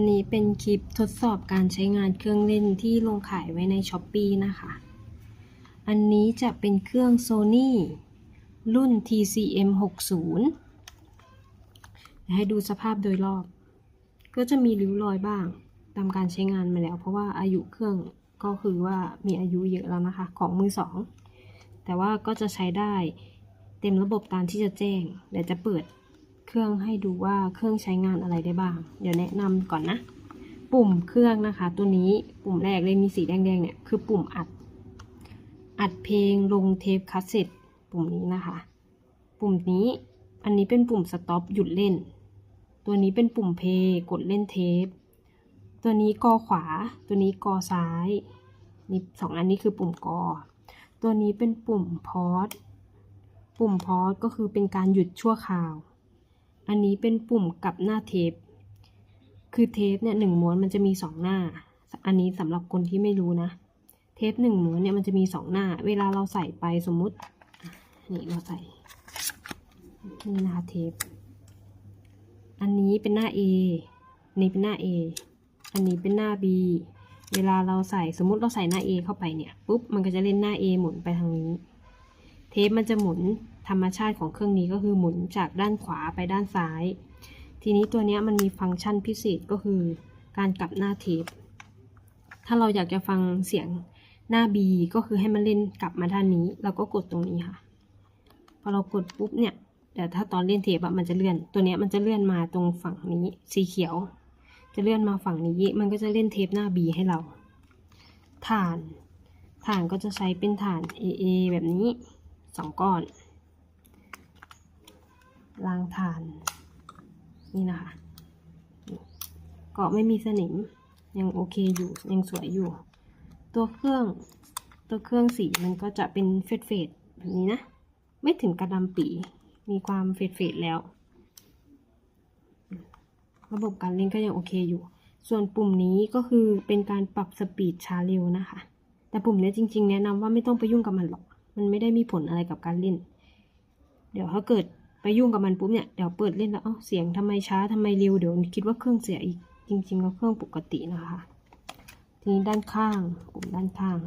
ันนี้เป็นคลิปทดสอบการใช้งานเครื่องเล่นที่ลงขายไว้ใน s h อ p e e นะคะ อันนี้จะเป็นเครื่อง Sony รุ่น TCM 60ให้ดูสภาพโดยรอบ ก็จะมีริ้วรอยบ้างตามการใช้งานมาแล้ว เพราะว่าอายุเครื่องก็คือว่ามีอายุเยอะแล้วนะคะ ของมือสอง แต่ว่าก็จะใช้ได้เต็มระบบตามที่จะแจ้งเดี๋ยวจะเปิด เครื่องให้ดูว่าเครื่องใช้งานอะไรได้บ้าง เดี๋ยวแนะนำก่อนนะ ปุ่มเครื่องนะคะ ตัวนี้ปุ่มแรกเลยมีสีแดงๆเนี่ยคือปุ่มอัด อัดเพลงลงเทปคาสเซ็ตปุ่มนี้นะคะ ปุ่มนี้อันนี้เป็นปุ่มสต็อปหยุดเล่น ตัวนี้เป็นปุ่มเพย์กดเล่นเทป ตัวนี้กอขวา ตัวนี้กอซ้ายนี่สองอันนี้คือปุ่มกอ ตัวนี้เป็นปุ่มพอสปุ่มพอสก็คือเป็นการหยุดชั่วคราว อันนี้เป็นปุ่มกลับหน้าเทป คือเทปเนี่ยหนึ่งม้วนมันจะมีสองหน้า อันนี้สำหรับคนที่ไม่รู้นะ เทปหนึ่งม้วนเนี่ยมันจะมีสองหน้า เวลาเราใส่ไปสมมุติ นี่เราใส่ นี่นะคะเทป อันนี้เป็นหน้า A อันนี้เป็นหน้า A อันนี้เป็นหน้า B เวลาเราใส่สมมุติเราใส่หน้า A เข้าไปเนี่ยปุ๊บมันก็จะเล่นหน้า A หมุนไปทางนี้ เทปมันจะหมุนธรรมชาติของเครื่องนี้ก็คือหมุนจากด้านขวาไปด้านซ้าย ทีนี้ตัวนี้มันมีฟังก์ชันพิเศษก็คือการกลับหน้าเทป ถ้าเราอยากจะฟังเสียงหน้า B ก็คือให้มันเล่นกลับมาด้านนี้ เราก็กดตรงนี้ค่ะ พอเรากดปุ๊บเนี่ยแต่ถ้าตอนเล่นเทปอะมันจะเลื่อน ตัวเนี้ยมันจะเลื่อนมาตรงฝั่งนี้สีเขียว จะเลื่อนมาฝั่งนี้ มันก็จะเล่นเทปหน้า B ให้เรา ฐาน ฐานก็จะใช้เป็นฐาน AA แบบนี้ สองก้อนรางฐาน นี่นะคะกาะไม่มีสนิม ยังโอเคอยู่ ยังสวยอยู่ ตัวเครื่อง ตัวเครื่องสีมันก็จะเป็นเฟดเฟดแบบนี้นะ ไม่ถึงกระดำปี มีความเฟดเฟดแล้ว ระบบการเล่นก็ยังโอเคอยู่ ส่วนปุ่มนี้ก็คือเป็นการปรับสปีดช้าเร็วนะคะ แต่ปุ่มนี้จริงๆ แนะนำว่าไม่ต้องไปยุ่งกับมันหรอก มันไม่ได้มีผลอะไรกับการเล่น เดี๋ยวถ้าเกิดไปยุ่งกับมันปุ๊บเนี่ย เดี๋ยวเปิดเล่นแล้ว เอ้า เสียงทำไมช้าทำไมเร็ว เดี๋ยวคิดว่าเครื่องเสียอีก จริงๆแล้วเครื่องปกตินะคะ ทีนี้ด้านข้าง ปุ่มด้านข้าง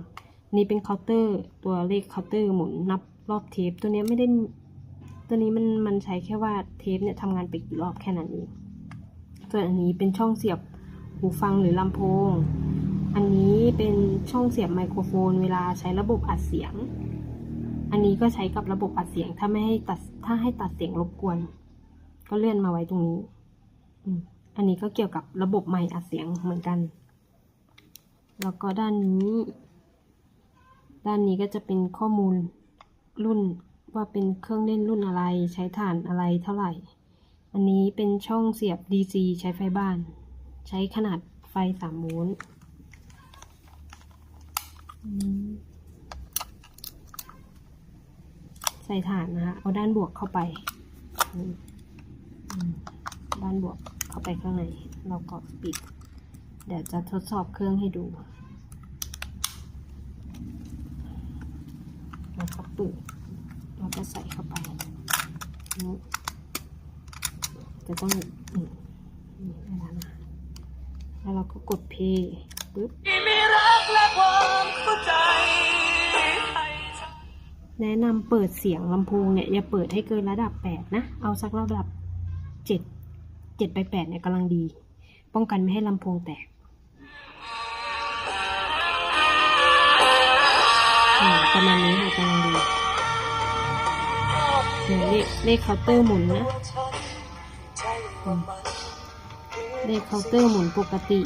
นี่เป็นเคาน์เตอร์ ตัวเลขเคาน์เตอร์หมุนนับรอบเทป ตัวนี้ไม่ได้ ตัวนี้มันมันใช้แค่ว่าเทปเนี่ยทำงานไปกี่รอบแค่นั้นเอง ส่วนอันนี้เป็นช่องเสียบหูฟังหรือลำโพง อันนี้เป็นช่องเสียบไมโครโฟน เวลาใช้ระบบอัดเสียง อันนี้ก็ใช้กับระบบอัดเสียงถ้าไม่ให้ตัดถ้าให้ตัดเสียงรบกวน ก็เลื่อนมาไว้ตรงนี้อันนี้ก็เกี่ยวกับระบบไมค์อัดเสียงเหมือนกัน แล้วก็ด้านนี้ ด้านนี้ก็จะเป็นข้อมูลรุ่นว่าเป็นเครื่องเล่นรุ่นอะไร ใช้ถ่านอะไรเท่าไหร่ อันนี้เป็นช่องเสียบ DC ใช้ไฟบ้าน ใช้ขนาดไฟสามโวลต์อืมใส่ถ่านนะคะ เอาด้านบวกเข้าไป ด้านบวกเข้าไปข้างในเราก็ปิด เดี๋ยวจะทดสอบเครื่องให้ดูแล้วก็เปิดแล้วก็ใส่เข้าไปนี่จะต้องนี่เวลานะแล้วเราก็กดเพย์ปึ๊บมีรักและความเข้าใจ แนะนำเปิดเสียงลำโพงเนี่ยอย่าเปิดให้เกินระดับแปดนะ เอาสักระดับเจ็ดเจ็ดไปแปดเนี่ยกำลังดี ป้องกันไม่ให้ลำโพงแตกประมาณนี้ค่ะกำลังดีเดี๋ยวเลขเลขเคาน์เตอร์หมุนนะเลขเคาน์เตอร์หมุนปกติ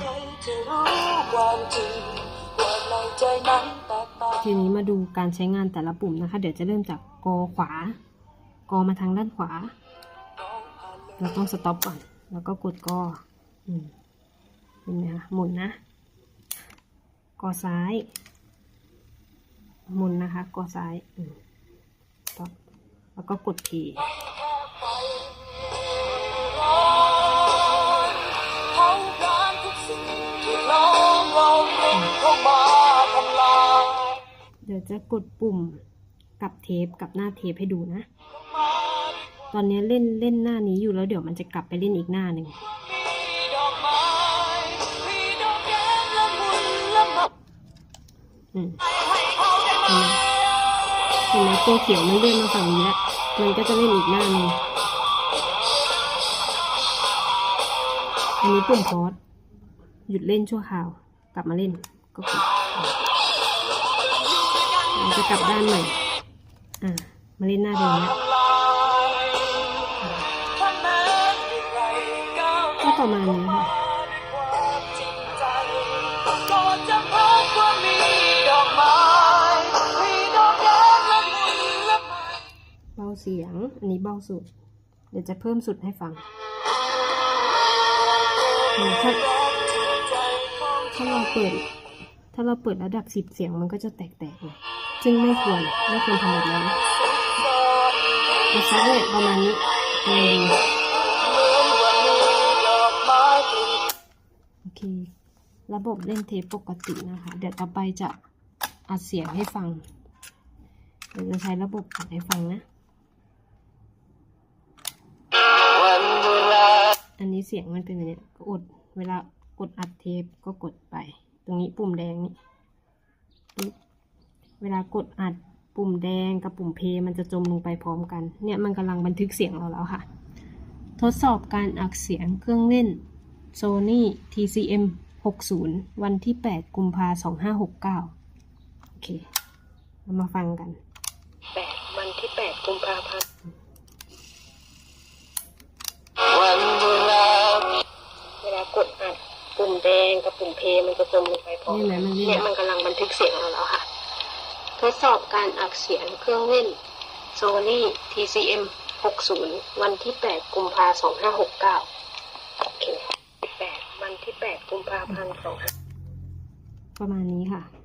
ทีนี้มาดูการใช้งานแต่ละปุ่มนะคะ เดี๋ยวจะเริ่มจากกอขวา กอมาทางด้านขวา เราต้องสต็อปก่อน แล้วก็กดกอเห็นไหมคะหมุนนะ กอซ้าย หมุนนะคะ กอซ้ายแล้วก็กดที จะกดปุ่มกับเทปกับหน้าเทปให้ดูนะ ตอนนี้เล่นเล่นหน้านี้อยู่แล้วเดี๋ยวมันจะกลับไปเล่นอีกหน้าหนึ่งเห็นไหมตัวเขียวมันเลื่อนมาฝั่งนี้แล้วมันก็จะเล่นอีกหน้านึงอันนี้ปุ่มพอดหยุดเล่นชั่วคราว กลับมาเล่นก็กด จะกลับด้านใหม่ อ่ามาเล่นหน้าเดิมแล้วก็ประมาณนี้ค่ะด้วต่อม้มีดอกแดงนละไมเบาเสียง อันนี้เบาสุด เดี๋ยวจะเพิ่มสุดให้ฟังถ้าถ้าเราเปิด ถ้าเราเปิดระดับสิบเสียงมันก็จะแตกๆเลย ซึ่งไม่ควรไม่ควรทำแบบนั้นจะซักเนี่ยประมาณนี้ดีดีโอเค ระบบเล่นเทปปกตินะคะ เดี๋ยวต่อไปจะอัดเสียงให้ฟัง เดี๋ยวจะใช้ระบบอัดให้ฟังนะ อันนี้เสียงมันเป็นแบบนี้กดเวลากดอัดเทปก็กดไป ตรงนี้ปุ่มแดงนี่ปึ๊บ เวลากดอัดปุ่มแดงกับปุ่มเพย์มันจะจมลงไปพร้อมกัน เนี่ยมันกำลังบันทึกเสียงเราแล้วค่ะ ทดสอบการอัดเสียงเครื่องเล่น Sony TCM 60 วันที่ 8 กุมภา2569 โอเค เรามาฟังกัน 8 วันที่ 8 กุมภาพันธ์วันเวลาเวลากดอัดปุ่มแดงกับปุ่มเพย์มันจะจมลงไปพร้อมกันเนี่ยมันกำลังบันทึกเสียงเราแล้วค่ะ ทดสอบการอักเสียงเครื่องเล่น Sony TCM 60 วันที่ 8 กุมภาพันธ์2569 โอเค 8 วันที่ 8 กุมภาพันธ์25ประมาณนี้ค่ะ